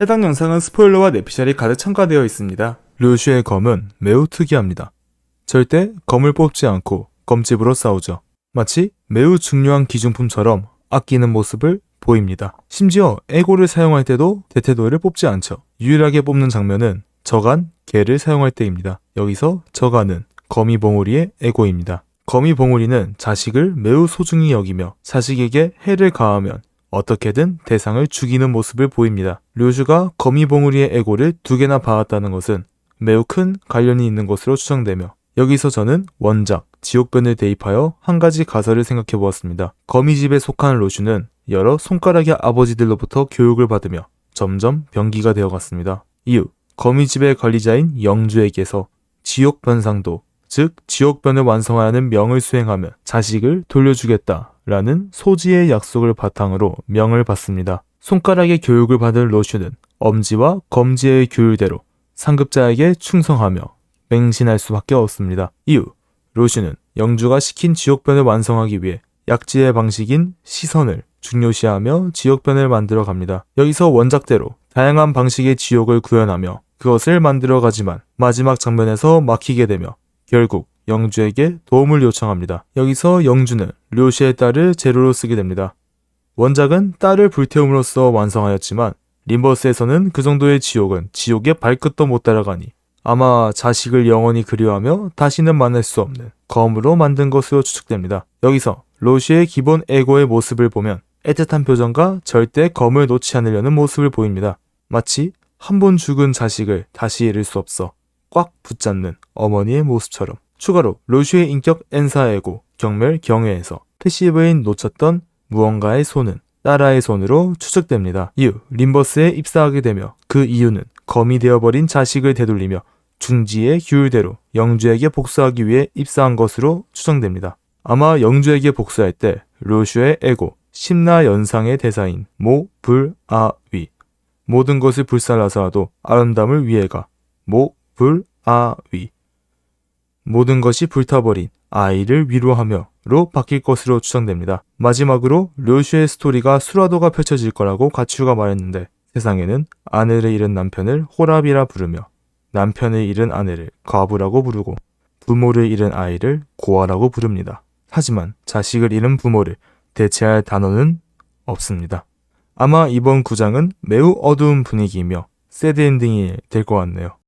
해당 영상은 스포일러와 내피셜이 가득 첨가되어 있습니다. 루슈의 검은 매우 특이합니다. 절대 검을 뽑지 않고 검집으로 싸우죠. 마치 매우 중요한 기중품처럼 아끼는 모습을 보입니다. 심지어 에고를 사용할 때도 대테도를 뽑지 않죠. 유일하게 뽑는 장면은 저간, 개를 사용할 때입니다. 여기서 저간은 거미 봉우리의 에고입니다. 거미 봉우리는 자식을 매우 소중히 여기며 자식에게 해를 가하면 어떻게든 대상을 죽이는 모습을 보입니다. 류슈가 거미 봉우리의 에고를 두 개나 봐왔다는 것은 매우 큰 관련이 있는 것으로 추정되며 여기서 저는 원작, 지옥변을 대입하여 한 가지 가설을 생각해 보았습니다. 거미집에 속한 로슈는 여러 손가락의 아버지들로부터 교육을 받으며 점점 병기가 되어갔습니다. 이후 거미집의 관리자인 영주에게서 지옥 변상도, 즉 지옥변을 완성하는 명을 수행하면 자식을 돌려주겠다라는 소지의 약속을 바탕으로 명을 받습니다. 손가락의 교육을 받은 로슈는 엄지와 검지의 교율대로 상급자에게 충성하며 맹신할 수밖에 없습니다. 이후 로슈는 영주가 시킨 지옥변을 완성하기 위해 약지의 방식인 시선을 중요시하며 지옥변을 만들어 갑니다. 여기서 원작대로 다양한 방식의 지옥을 구현하며 그것을 만들어 가지만 마지막 장면에서 막히게 되며 결국 영주에게 도움을 요청합니다. 여기서 영주는 료시의 딸을 재료로 쓰게 됩니다. 원작은 딸을 불태움으로써 완성하였지만 림버스에서는 그 정도의 지옥은 지옥의 발끝도 못 따라가니 아마 자식을 영원히 그리워하며 다시는 만날 수 없는 검으로 만든 것으로 추측됩니다. 여기서 로시의 기본 에고의 모습을 보면 애틋한 표정과 절대 검을 놓지 않으려는 모습을 보입니다. 마치 한 번 죽은 자식을 다시 잃을 수 없어 꽉 붙잡는 어머니의 모습처럼 추가로 로슈의 인격 엔사에고 경멸 경외에서 패시브인 놓쳤던 무언가의 손은 딸아의 손으로 추측됩니다. 이후 림버스에 입사하게 되며 그 이유는 검이 되어버린 자식을 되돌리며 중지의 규율대로 영주에게 복수하기 위해 입사한 것으로 추정됩니다. 아마 영주에게 복수할 때 로슈의 에고 심나 연상의 대사인 모, 불, 아, 위 모든 것을 불살라서라도 아름다움을 위해가 모, 불, 아, 위 모든 것이 불타버린 아이를 위로하며로 바뀔 것으로 추정됩니다. 마지막으로 료슈의 스토리가 수라도가 펼쳐질 거라고 가치우가 말했는데 세상에는 아내를 잃은 남편을 호랍이라 부르며 남편을 잃은 아내를 과부라고 부르고 부모를 잃은 아이를 고아라고 부릅니다. 하지만 자식을 잃은 부모를 대체할 단어는 없습니다. 아마 이번 구장은 매우 어두운 분위기이며 새드 엔딩이 될 것 같네요.